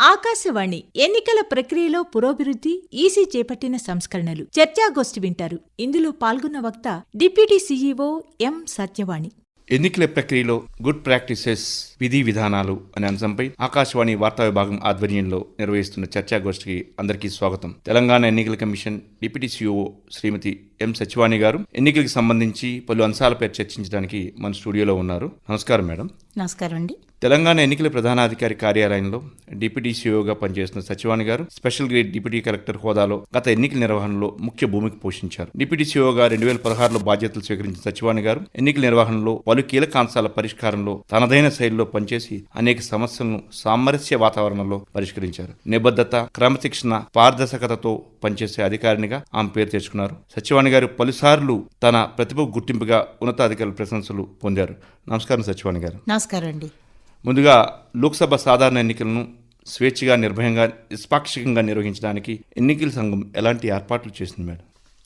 ఆకాశవాణి ఎన్నికల ప్రక్రియలో పురోభివృద్ధి ఈసీ చేపట్టిన సంస్కరణలు. చర్చాగోష్ఠి వింటారు. ఇందులో పాల్గొన్న వక్త డిప్యూటీ సీఈఓ ఎం సత్యవాణి. ఎన్నికల ప్రక్రియలో గుడ్ ప్రాక్టీసెస్ విధి విధానాలు అనే అంశంపై ఆకాశవాణి వార్తా విభాగం ఆధ్వర్యంలో నిర్వహిస్తున్న చర్చాగోష్ఠికి అందరికీ స్వాగతం. తెలంగాణ ఎన్నికల commission deputy CO Shrimati M Sachivani garu ఎన్నికలకు సంబంధించి పలు అంశాలపై చర్చించడానికి మన స్టూడియోలో ఉన్నారు. నమస్కారం మేడం. నమస్కారం అండి. తెలంగాణ ఎన్నికల ప్రధానాధికారి కార్యాలయంలో డిప్యూటీ సీఓగా పనిచేస్తున్న సచివాణి గారు స్పెషల్ గ్రేడ్ డిప్యూటీ కలెక్టర్ హోదాలో గత ఎన్నికల నిర్వహణలో ముఖ్య భూమిక పోషించారు. డిప్యూటీ సీఓగా రెండు వేల పదహారులో బాధ్యతలు స్వీకరించిన సచివాణి గారు ఎన్నికల నిర్వహణలో పలు కీలక అంశాల పరిష్కారంలో తనదైన శైలిలో పనిచేసి అనేక సమస్యలను సామరస్య వాతావరణంలో పరిష్కరించారు. నిబద్ధత క్రమశిక్షణ పారదర్శకతతో పనిచేసే అధికారినిగా ఆమె పేరు తెచ్చుకున్నారు. సచివాణి గారు పలుసార్లు తన ప్రతిభ గుర్తింపుగా ఉన్నతాధికారుల ప్రశంసలు పొందారు. నమస్కారం సచివాణి గారు. నమస్కారం అండి. ముందుగా లోక్సభ సాధారణ ఎన్నికలను స్వేచ్ఛగా నిర్భయంగా నిష్పాక్షికంగా నిర్వహించడానికి ఎన్నికల సంఘం ఎలాంటి ఏర్పాట్లు చేసింది మేడం?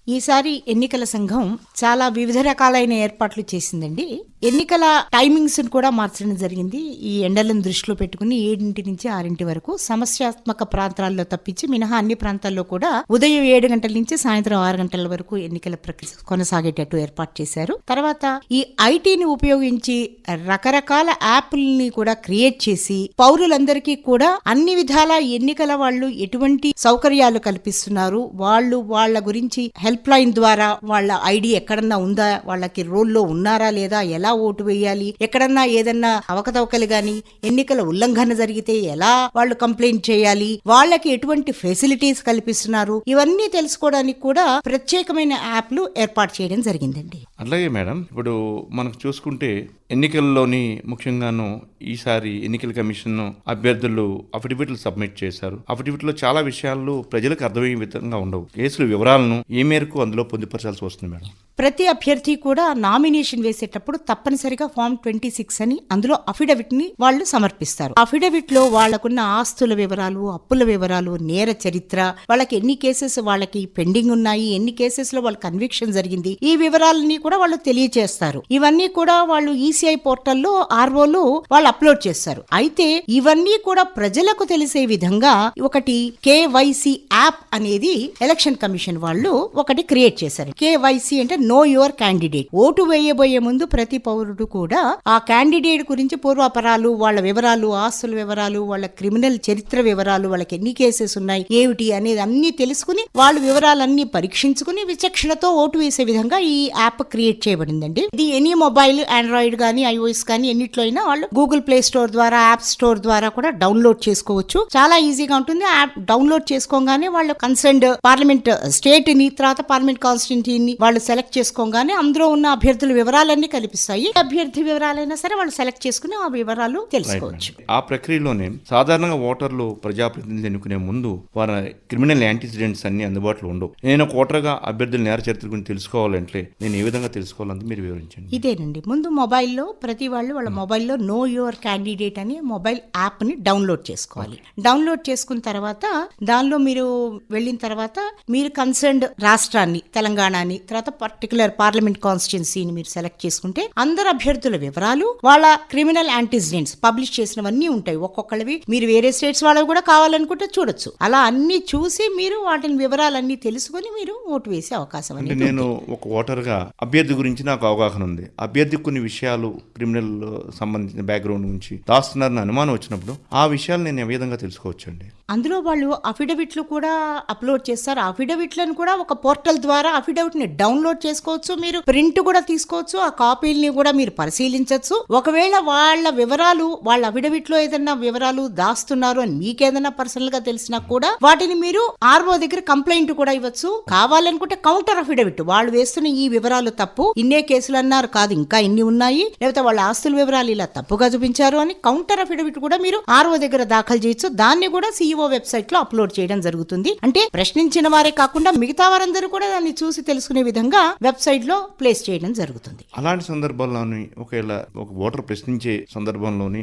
ఈసారి ఎన్నికల సంఘం చాలా వివిధ రకాలైన ఏర్పాట్లు చేసిందండి. ఎన్నికల టైమింగ్స్ కూడా మార్చడం జరిగింది. ఈ ఎండలను దృష్టిలో పెట్టుకుని ఏడింటి నుంచి ఆరింటి వరకు సమస్యాత్మక ప్రాంతాల్లో తప్పించి మినహా అన్ని ప్రాంతాల్లో కూడా ఉదయం ఏడు గంటల నుంచి సాయంత్రం ఆరు గంటల వరకు ఎన్నికల ప్రక్రియ కొనసాగేటట్టు ఏర్పాటు చేశారు. తర్వాత ఈ ఐటీని ఉపయోగించి రకరకాల యాప్ల్ని కూడా క్రియేట్ చేసి పౌరులందరికీ కూడా అన్ని విధాల ఎన్నికల వాళ్ళు ఎటువంటి సౌకర్యాలు కల్పిస్తున్నారు. వాళ్ళు వాళ్ళ గురించి హెల్ప్ లైన్ ద్వారా వాళ్ళ ఐడి ఎక్కడన్నా ఉందా? వాళ్ళకి రోల్లో ఉన్నారా లేదా? ఎలా ఓటు వేయాలి? ఎక్కడన్నా ఏదన్నా అవకతవకలు గాని ఎన్నికల ఉల్లంఘన జరిగితే ఎలా వాళ్ళు కంప్లైంట్ చేయాలి? వాళ్ళకి ఎటువంటి ఫెసిలిటీస్ కల్పిస్తున్నారు? ఇవన్నీ తెలుసుకోవడానికి కూడా ప్రత్యేకమైన యాప్లు ఏర్పాటు చేయడం జరిగిందండి. అట్లాగే మేడం ఇప్పుడు మనకు చూసుకుంటే ఎన్నికల్లోని ముఖ్యంగాను ఈసారి ఎన్నికల కమిషన్ అభ్యర్థులు అఫిడవిట్లు సబ్మిట్ చేశారు. అఫిడవిట్లో చాలా విషయాలు ప్రజలకు అర్థమయ్యే విధంగా ఉండవు. కేసుల వివరాలను ఏ మేరకు అందులో పొందుపరచాల్సి వస్తుంది మేడం. ప్రతి అభ్యర్థి కూడా నామినేషన్ వేసేటప్పుడు తప్పనిసరిగా ఫామ్ ట్వంటీ సిక్స్ అని అందులో అఫిడవిట్ని వాళ్ళు సమర్పిస్తారు. అఫిడవిట్లో వాళ్ళకున్న ఆస్తుల వివరాలు అప్పుల వివరాలు నేర చరిత్ర వాళ్ళకి ఎన్ని కేసెస్ వాళ్ళకి పెండింగ్ ఉన్నాయి ఎన్ని కేసెస్లో వాళ్ళ కన్విక్షన్ జరిగింది ఈ వివరాలన్నీ కూడా వాళ్ళు తెలియజేస్తారు ఇవన్నీ కూడా వాళ్ళు ఈసీఐ పోర్టల్లో ఆర్ఓలు వాళ్ళు అప్లోడ్ చేస్తారు. అయితే ఇవన్నీ కూడా ప్రజలకు తెలిసే విధంగా ఒకటి కేవైసీ యాప్ అనేది ఎలక్షన్ కమిషన్ వాళ్ళు ఒకటి క్రియేట్ చేశారు. కేవైసీ అంటే నో యువర్ క్యాండిడేట్. ఓటు వేయబోయే ముందు ప్రతి పౌరుడు కూడా ఆ క్యాండిడేట్ గురించి పూర్వాపరాలు వాళ్ళ వివరాలు ఆస్తుల వివరాలు వాళ్ళ క్రిమినల్ చరిత్ర వివరాలు వాళ్ళకి ఎన్ని కేసెస్ ఉన్నాయి ఏమిటి అనేది అన్ని తెలుసుకుని వాళ్ళ వివరాలన్నీ పరీక్షించుకుని విచక్షణతో ఓటు వేసే విధంగా ఈ యాప్ క్రియేట్ చేయబడిందండి. ఇది ఎనీ మొబైల్ ఆండ్రాయిడ్ కానీ ఐఓఎస్ కానీ ఎన్నిట్లో అయినా వాళ్ళు గూగుల్ ప్లే స్టోర్ ద్వారా యాప్ స్టోర్ ద్వారా కూడా డౌన్లోడ్ చేసుకోవచ్చు. చాలా ఈజీగా ఉంటుంది. యాప్ డౌన్లోడ్ చేసుకోగానే వాళ్ళు కన్సర్న్డ్ పార్లమెంట్ స్టేట్ని తర్వాత పార్లమెంట్ కాన్స్టిట్యూన్సీని వాళ్ళు సెలెక్ట్ చేసుకోగానే అందులో ఉన్న అభ్యర్థుల వివరాలన్నీ కల్పిస్తాయి. అభ్యర్థి వివరాలైనా సరే వాళ్ళు సెలెక్ట్ చేసుకుని ఆ వివరాలు తెలుసుకోవచ్చు. ఆ ప్రక్రియలోనే సాధారణంగా ఓటర్లు ప్రజాప్రతినిధులు ఎన్నుకునే ముందు వారి క్రిమినల్ యాంటీసిడెంట్స్ అన్ని అందుబాటులో ఉండవు. నేను ఒక ఓటర్గా అభ్యర్థుల నేర చరిత్ర గురించి తెలుసుకోవాలంటే నేను ఏ విధంగా తెలుసుకోవాలని మీరు వివరించండి. ఇదేనండి. ముందు మొబైల్లో ప్రతి వాళ్ళు వాళ్ళ మొబైల్లో నో యువర్ క్యాండిడేట్ అని మొబైల్ యాప్ని డౌన్లోడ్ చేసుకోవాలి. డౌన్లోడ్ చేసుకున్న తర్వాత దానిలో మీరు వెళ్ళిన తర్వాత మీరు కన్సర్న్డ్ రాష్ట్రాన్ని తెలంగాణని తర్వాత పర్టికులర్ పార్లమెంట్ కాన్స్టిట్యున్సీని మీరు సెలెక్ట్ చేసుకుంటే అందరు అభ్యర్థుల వివరాలు వాళ్ళ క్రిమినల్ యాంటిసిడెంట్స్ పబ్లిష్ చేసినవన్నీ ఉంటాయి. ఒక్కొక్కళ్ళవి మీరు వేరే స్టేట్స్ వాళ్ళవి కూడా కావాలనుకుంటే చూడొచ్చు. అలా అన్ని చూసి మీరు వాటిని వివరాలన్నీ తెలుసుకొని మీరు ఓటు వేసే అవకాశం అంటే నేను ఒక ఓటర్గా అభ్యర్థి గురించి నాకు అవగాహన ఉంది. అభ్యర్థి కొన్ని విషయాలు క్రిమినల్ సంబంధించిన బ్యాక్గ్రౌండ్ గురించి దాస్తున్నారని అనుమానం వచ్చినప్పుడు ఆ విషయాలు నేను ఏ విధంగా తెలుసుకోవచ్చండి? అందులో వాళ్ళు అఫిడవిట్లు కూడా అప్లోడ్ చేస్తారు. అఫిడవిట్లను కూడా ఒక పోర్టల్ ద్వారా అఫిడవిట్ని డౌన్లోడ్ చేసుకోవచ్చు మీరు ప్రింట్ కూడా తీసుకోవచ్చు ఆ కాపీల్ని కూడా మీరు పరిశీలించవచ్చు ఒకవేళ వాళ్ళ వివరాలు వాళ్ళ అవిడవిట్లో ఏదైనా వివరాలు దాస్తున్నారు అని మీకేదైనా పర్సనల్గా తెలిసినా కూడా వాటిని మీరు ఆర్ఓ దగ్గర కంప్లైంట్ కూడా ఇవ్వచ్చు. కావాలనుకుంటే కౌంటర్ అఫిడవిట్ వాళ్ళు వేస్తున్న ఈ వివరాలు తప్పు. ఇన్నే కేసులు అన్నారు కాదు ఇంకా ఇన్ని ఉన్నాయి. లేకపోతే వాళ్ళ ఆస్తుల వివరాలు ఇలా తప్పుగా చూపించారు అని కౌంటర్ అఫిడవిట్ కూడా మీరు ఆర్ఓ దగ్గర దాఖలు చేయొచ్చు. దాన్ని కూడా సిఇఓ వెబ్సైట్లో అప్లోడ్ చేయడం జరుగుతుంది. అంటే ప్రశ్నించిన వారే కాకుండా మిగతా వారందరూ కూడా దాన్ని చూసి తెలుసుకునే విధంగా వెబ్సైట్లో ప్లేస్ చేయడం జరుగుతుంది. అలాంటి సందర్భాల్లోని ఒకవేళ ఒక ఓటర్ ప్రశ్నించే సందర్భంలోని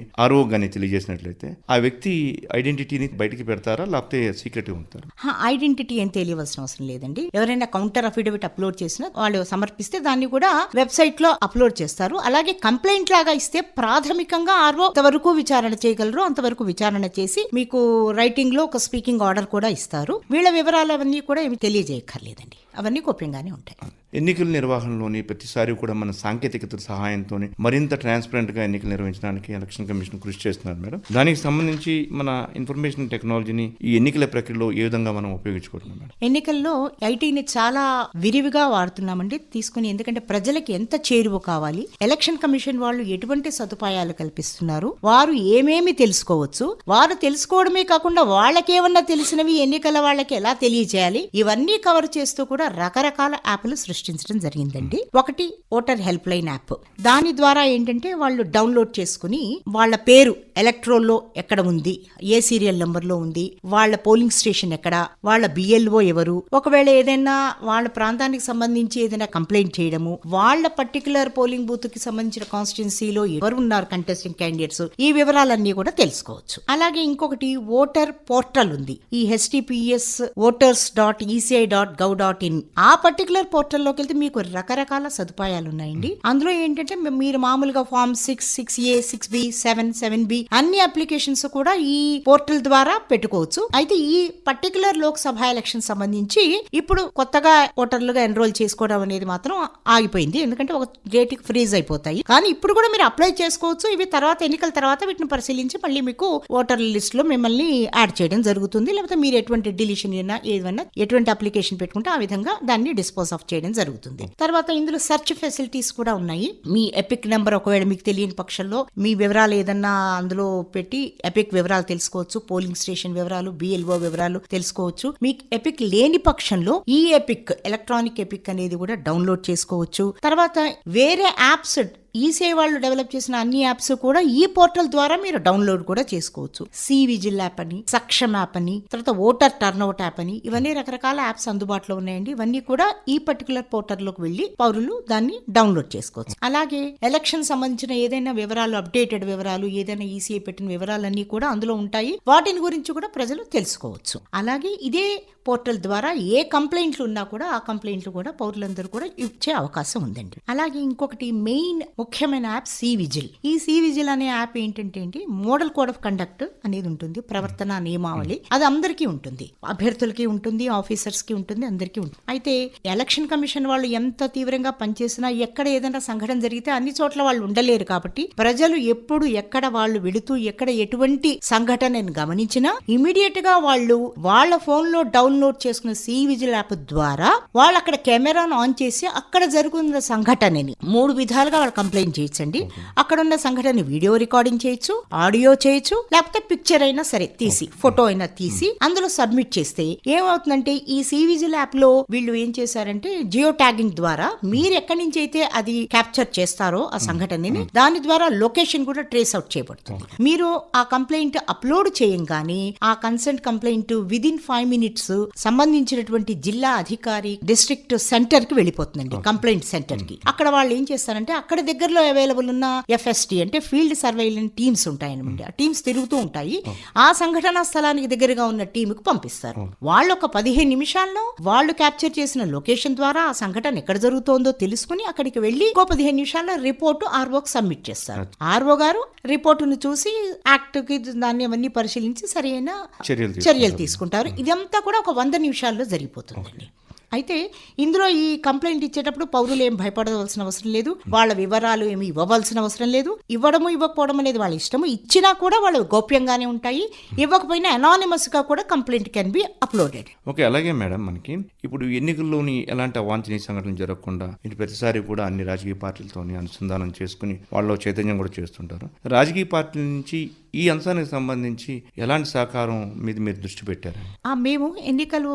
గాని తెలియజేసినట్లయితే ఆ వ్యక్తి ఐడెంటిటీని బయటికి పెడతారా? లేకపోతే సీక్రెట్ ఉంటారా ఐడెంటిటీ ఏం తెలియవలసిన అవసరం లేదండి. ఎవరైనా కౌంటర్ అఫిడవిట్ అప్లోడ్ చేసినా వాళ్ళు సమర్పిస్తే దాన్ని కూడా వెబ్సైట్లో అప్లోడ్ చేస్తారు. అలాగే కంప్లైంట్ లాగా ఇస్తే ప్రాథమికంగా ఆర్ఓ అంతవరకు విచారణ చేయగలరు అంతవరకు విచారణ చేసి మీకు రైటింగ్లో ఒక స్పీకింగ్ ఆర్డర్ కూడా ఇస్తారు. వీళ్ళ వివరాలు అవన్నీ కూడా ఏమి తెలియజేయక్కర్లేదండి. అవన్నీ గోప్యంగానే ఉంటాయి. ఎన్నికల నిర్వహణలోని ప్రతిసారి కూడా మన సాంకేతికత సహాయంతో మరింత ట్రాన్స్పరెంట్గా ఎన్నికలు నిర్వహించడానికి ఎలక్షన్ కమిషన్ కృషి చేస్తున్నారు మేడం. దానికి సంబంధించి మన ఇన్ఫర్మేషన్ టెక్నాలజీని ఈ ఎన్నికల ప్రక్రియలో ఏ విధంగా మనం ఉపయోగించుకుంటున్నాం మేడం? ఎన్నికల్లో ఐటీని చాలా విరివిగా వాడుతున్నామండి తీసుకుని ఎందుకంటే ప్రజలకి ఎంత చేరువ కావాలి ఎలక్షన్ కమిషన్ వాళ్ళు ఎటువంటి సదుపాయాలు కల్పిస్తున్నారు వారు ఏమేమి తెలుసుకోవచ్చు వారు తెలుసుకోవడమే కాకుండా వాళ్ళకేమన్నా తెలిసినవి ఎన్నికల వాళ్ళకి ఎలా తెలియజేయాలి ఇవన్నీ కవర్ చేస్తూ కూడా రకరకాల యాప్లు సృష్టించడం జరిగిందండి. ఒకటి ఓటర్ హెల్ప్ లైన్ యాప్. దాని ద్వారా ఏంటంటే వాళ్ళు డౌన్లోడ్ చేసుకుని వాళ్ళ పేరు ఎలక్ట్రోల్లో ఎక్కడ ఉంది ఏ సీరియల్ నెంబర్లో ఉంది వాళ్ళ పోలింగ్ స్టేషన్ ఎక్కడ వాళ్ళ బిఎల్ఓ ఎవరు ఒకవేళ ఏదైనా వాళ్ళ ప్రాంతానికి సంబంధించి ఏదైనా కంప్లైంట్ చేయడము వాళ్ళ పర్టికులర్ పోలింగ్ బూత్కి సంబంధించిన కాన్స్టిట్యున్సీలో ఎవరు ఉన్నారు కంటెస్టింగ్ క్యాండిడేట్స్ ఈ వివరాలన్నీ కూడా తెలుసుకోవచ్చు. అలాగే ఇంకొకటి ఓటర్ పోర్టల్ ఉంది. ఈ https voters dot ECI dot gov dot in ఆ పర్టికులర్ పోర్టల్లోకి వెళ్తే మీకు రకరకాల సదుపాయాలు ఉన్నాయండి అందులో ఏంటంటే మీరు మామూలుగా form six six A six B seven seven B అన్ని అప్లికేషన్స్ కూడా ఈ పోర్టల్ ద్వారా పెట్టుకోవచ్చు. అయితే ఈ పర్టికులర్ లోక్సభ ఎలక్షన్ సంబంధించి ఇప్పుడు కొత్తగా ఓటర్లుగా ఎన్రోల్ చేసుకోవడం అనేది మాత్రం ఆగిపోయింది. ఎందుకంటే ఒక డేట్ ఫ్రీజ్ అయిపోతాయి. కానీ ఇప్పుడు కూడా మీరు అప్లై చేసుకోవచ్చు. ఇవి తర్వాత ఎన్నికల తర్వాత వీటిని పరిశీలించి మళ్ళీ మీకు ఓటర్ లిస్ట్లో మిమ్మల్ని యాడ్ చేయడం జరుగుతుంది. లేకపోతే మీరు ఎటువంటి డిలీషన్ అయినా ఏదైనా ఎటువంటి అప్లికేషన్ పెట్టుకుంటే ఆ విధంగా దాన్ని డిస్పోజ్ ఆఫ్ చేయడం జరుగుతుంది. తర్వాత ఇందులో సెర్చ్ ఫెసిలిటీస్ కూడా ఉన్నాయి. మీ ఎపిక్ నెంబర్ ఒకవేళ మీకు తెలియని పక్షంలో మీ వివరాలు ఏదన్నా అందులో పెట్టి ఎపిక్ వివరాలు తెలుసుకోవచ్చు. పోలింగ్ స్టేషన్ వివరాలు బిఎల్ఓ వివరాలు తెలుసుకోవచ్చు. మీకు ఎపిక్ లేని పక్షంలో ఈ ఎపిక్ ఎలక్ట్రానిక్ ఎపిక్ అనేది కూడా డౌన్లోడ్ చేసుకోవచ్చు. తర్వాత వేరే యాప్స్ ఈ వాళ్ళు డెవలప్ చేసిన అన్ని యాప్స్ కూడా ఈ పోర్టల్ ద్వారా మీరు డౌన్లోడ్ కూడా చేసుకోవచ్చు. సి విజిల్ యాప్ అని సక్షమ్ యాప్ అని తర్వాత ఓటర్ టర్న్ అవుట్ యాప్ అని ఇవన్నీ రకరకాల యాప్స్ అందుబాటులో ఉన్నాయండి. ఇవన్నీ కూడా ఈ పర్టికులర్ పోర్టల్లోకి వెళ్ళి పౌరులు దాన్ని డౌన్లోడ్ చేసుకోవచ్చు. అలాగే ఎలక్షన్ సంబంధించిన ఏదైనా వివరాలు అప్డేటెడ్ వివరాలు ఏదైనా ఈసీఐ పెట్టిన వివరాలన్నీ కూడా అందులో ఉంటాయి. వాటిని గురించి కూడా ప్రజలు తెలుసుకోవచ్చు. అలాగే ఇదే పోర్టల్ ద్వారా ఏ కంప్లైంట్లు ఉన్నా కూడా ఆ కంప్లైంట్లు కూడా పౌరులందరూ కూడా ఇచ్చే అవకాశం ఉందండి. అలాగే ఇంకొకటి మెయిన్ ముఖ్యమైన యాప్ సి విజిల్ ఈ సి విజిల్ అనే యాప్ ఏంటంటే ఏంటి మోడల్ కోడ్ ఆఫ్ కండక్ట్ అనేది ఉంటుంది ప్రవర్తన నియమావళి. అది అందరికీ ఉంటుంది. అభ్యర్థులకి ఉంటుంది ఆఫీసర్స్కి ఉంటుంది అందరికీ ఉంటుంది. అయితే ఎలక్షన్ కమిషన్ వాళ్ళు ఎంత తీవ్రంగా పనిచేసినా ఎక్కడ ఏదైనా సంఘటన జరిగితే అన్ని చోట్ల వాళ్ళు ఉండలేరు కాబట్టి ప్రజలు ఎప్పుడు ఎక్కడ వాళ్ళు వెళుతూ ఎక్కడ ఎటువంటి సంఘటనను గమనించినా ఇమీడియట్గా వాళ్ళు వాళ్ళ ఫోన్లో డౌన్లోడ్ చేసుకున్న సి విజిల్ యాప్ ద్వారా వాళ్ళు అక్కడ కెమెరాను ఆన్ చేసి అక్కడ జరుగుతున్న సంఘటనని మూడు విధాలుగా వాళ్ళు కంప్లైంట్ చేయొచ్చండి. అక్కడ ఉన్న సంఘటన వీడియో రికార్డింగ్ చేయొచ్చు ఆడియో చేయొచ్చు లేకపోతే పిక్చర్ అయినా సరే తీసి ఫోటో అయినా తీసి అందులో సబ్మిట్ చేస్తే ఏమవుతుందంటే ఈ సి విజిల్ యాప్లో వీళ్ళు ఏం చేశారంటే జియో ట్యాగింగ్ ద్వారా మీరు ఎక్కడి నుంచి అయితే అది క్యాప్చర్ చేస్తారో ఆ సంఘటనని దాని ద్వారా లొకేషన్ కూడా ట్రేస్ అవుట్ చేయబడుతుంది. మీరు ఆ కంప్లైంట్ అప్లోడ్ చేయంగానే ఆ consent complaint within five minutes సంబంధించినటువంటి జిల్లా అధికారి డిస్ట్రిక్ట్ సెంటర్కి వెళ్ళిపోతుందండి కంప్లైంట్ సెంటర్కి అక్కడ వాళ్ళు ఏం చేస్తారంటే అక్కడ దగ్గరలో అవైలబుల్ ఉన్న ఎఫ్ఎస్టి అంటే ఫీల్డ్ సర్వేలెంట్ టీమ్స్ ఉంటాయన్నమాట. ఆ టీమ్స్ తిరుగుతూ ఉంటాయి. ఆ సంఘటనా స్థలానికి దగ్గరగా ఉన్న టీమ్కు పంపిస్తారు వాళ్ళు ఒక పదిహేను నిమిషాల్లో వాళ్ళు క్యాప్చర్ చేసిన లొకేషన్ ద్వారా ఆ సంఘటన ఎక్కడ జరుగుతోందో తెలుసుకుని అక్కడికి వెళ్ళి ఇంకో పదిహేను నిమిషాల్లో రిపోర్టు ఆర్ఓకి సబ్మిట్ చేస్తారు. ఆర్ఓ గారు రిపోర్టును చూసి యాక్ట్కి దాన్ని అవన్నీ పరిశీలించి సరైన చర్యలు తీసుకుంటారు. చర్యలు తీసుకుంటారు ఇదంతా కూడా ఒక వంద నిమిషాల్లో జరిగిపోతుందండి. అయితే ఇందులో ఈ కంప్లైంట్ ఇచ్చేటప్పుడు పౌరులు ఏం భయపడవలసిన అవసరం లేదు. వాళ్ళ వివరాలు ఏమి ఇవ్వవలసిన అవసరం లేదు. ఇవ్వడము ఇవ్వకపోవడం అనేది వాళ్ళ ఇష్టము. ఇచ్చినా కూడా వాళ్ళు గోప్యంగానే ఉంటాయి. ఇవ్వకపోయినా అనానిమస్గా కూడా complaint can be uploaded. Okay అలాగే మేడం మనకి. ఇప్పుడు ఎన్నికల్లోని ఎలాంటి అవాంఛనీయ సంఘటనలు జరగకుండా ఇటు ప్రతిసారి కూడా అన్ని రాజకీయ పార్టీలతోని అనుసంధానం చేసుకుని వాళ్ళు చైతన్యం కూడా చేస్తుంటారు. రాజకీయ పార్టీల నుంచి ఈ అంశానికి సంబంధించి ఎలాంటి సహకారం మీద మీరు దృష్టి పెట్టారు? ఆ మేము ఎన్నికలు